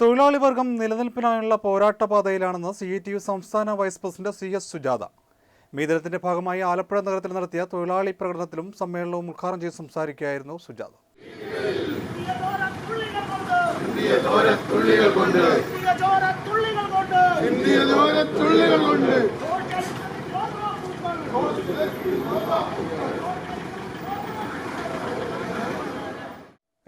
തൊഴിലാളി വർഗം നിലനിൽപ്പിനായുള്ള പോരാട്ടപാതയിലാണെന്ന് സി ഐ ടി യു സംസ്ഥാന vice president C S Sujatha. മീതനത്തിന്റെ ഭാഗമായി ആലപ്പുഴ നഗരത്തിൽ നടത്തിയ തൊഴിലാളി പ്രകടനത്തിലും സമ്മേളനവും ഉദ്ഘാടനം ചെയ്ത് സംസാരിക്കുകയായിരുന്നു സുജാത. കൊണ്ട് ഇന്ത്യ തുള്ളികൾ കൊണ്ട്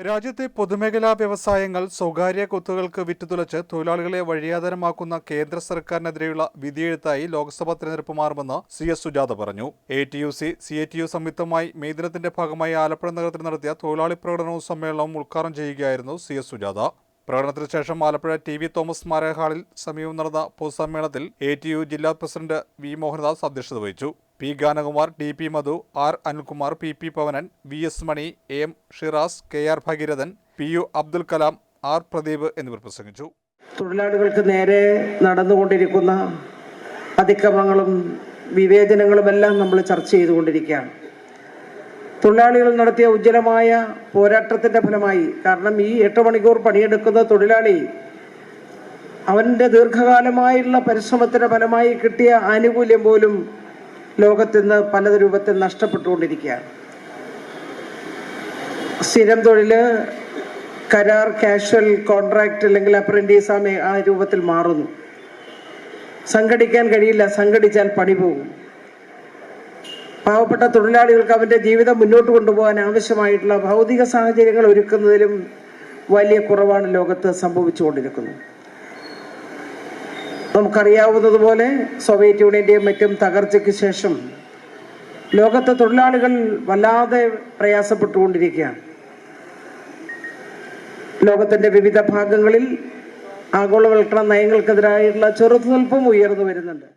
രാജ്യത്തെ പൊതുമേഖലാ വ്യവസായങ്ങൾ സ്വകാര്യ കുത്തുകൾക്ക് വിറ്റുതുലച്ച് തൊഴിലാളികളെ വഴിയാതരമാക്കുന്ന കേന്ദ്ര സർക്കാരിനെതിരെയുള്ള വിധിയെഴുത്തായി ലോക്സഭാ തെരഞ്ഞെടുപ്പ് മാറുമെന്ന് സി എസ് സുജാത പറഞ്ഞു. A T U C C A T U സംയുക്തമായി മെയ് ദിനത്തിന്റെ ഭാഗമായി ആലപ്പുഴ നഗരത്തിൽ നടത്തിയ തൊഴിലാളി പ്രകടനവും സമ്മേളനവും ഉദ്ഘാടനം ചെയ്യുകയായിരുന്നു സി എസ് സുജാത. പ്രകടനത്തിന് ശേഷം ആലപ്പുഴ ടി വി തോമസ് സ്മാരക ഹാളിൽ സമീപം നടന്ന പൊതുസമ്മേളനത്തിൽ എ ടി യു ജില്ലാ പ്രസിഡന്റ് വി മോഹൻദാസ് അധ്യക്ഷത വഹിച്ചു. P. Ganakumar T P. Madhu R. Anilkumar P. P. Pavanan V. S. Mani M. Shiraz K. R. Bhagirathan P. U. Abdul Kalam R. Pradeep എന്നിവർ പ്രസംഗിച്ചു. തൊഴിലാളികൾക്ക് നേരെ നടന്നുകൊണ്ടിരിക്കുന്ന അതിക്രമങ്ങളും വിവേചനങ്ങളുമെല്ലാം നമ്മൾ ചർച്ച ചെയ്തുകൊണ്ടിരിക്കുകയാണ്. തൊഴിലാളികൾ നടത്തിയ ഉജ്ജ്വലമായ പോരാട്ടത്തിന്റെ ഫലമായി കാരണം ഈ എട്ട് മണിക്കൂർ പണിയെടുക്കുന്ന തൊഴിലാളി അവന്റെ ദീർഘകാലമായുള്ള പരിശ്രമത്തിന്റെ ഫലമായി കിട്ടിയ ആനുകൂല്യം പോലും ലോകത്തിന്ന് പല രൂപത്തിൽ നഷ്ടപ്പെട്ടുകൊണ്ടിരിക്കുകയാണ്. സ്ഥിരം തൊഴിൽ കരാർ കാഷ്വൽ കോൺട്രാക്ട് അല്ലെങ്കിൽ അപ്രന്റീസ് ആ ആ രൂപത്തിൽ മാറുന്നു. സംഘടിക്കാൻ കഴിയില്ല സംഘടിച്ചാൽ പണി പോകും. പാവപ്പെട്ട തൊഴിലാളികൾക്ക് അവന്റെ ജീവിതം മുന്നോട്ട് കൊണ്ടുപോകാൻ ആവശ്യമായിട്ടുള്ള ഭൗതിക സാഹചര്യങ്ങൾ ഒരുക്കുന്നതിലും വലിയ കുറവാണ് ലോകത്ത് സംഭവിച്ചുകൊണ്ടിരിക്കുന്നത്. നമുക്കറിയാവുന്നതുപോലെ സോവിയറ്റ് യൂണിയന്റെയും മറ്റും തകർച്ചയ്ക്ക് ശേഷം ലോകത്തെ തൊഴിലാളികൾ വല്ലാതെ പ്രയാസപ്പെട്ടുകൊണ്ടിരിക്കുകയാണ്. ലോകത്തിന്റെ വിവിധ ഭാഗങ്ങളിൽ ആഗോളവൽക്കരണ നയങ്ങൾക്കെതിരായിട്ടുള്ള ചെറുത്തുനിൽപ്പും ഉയർന്നു വരുന്നുണ്ട്.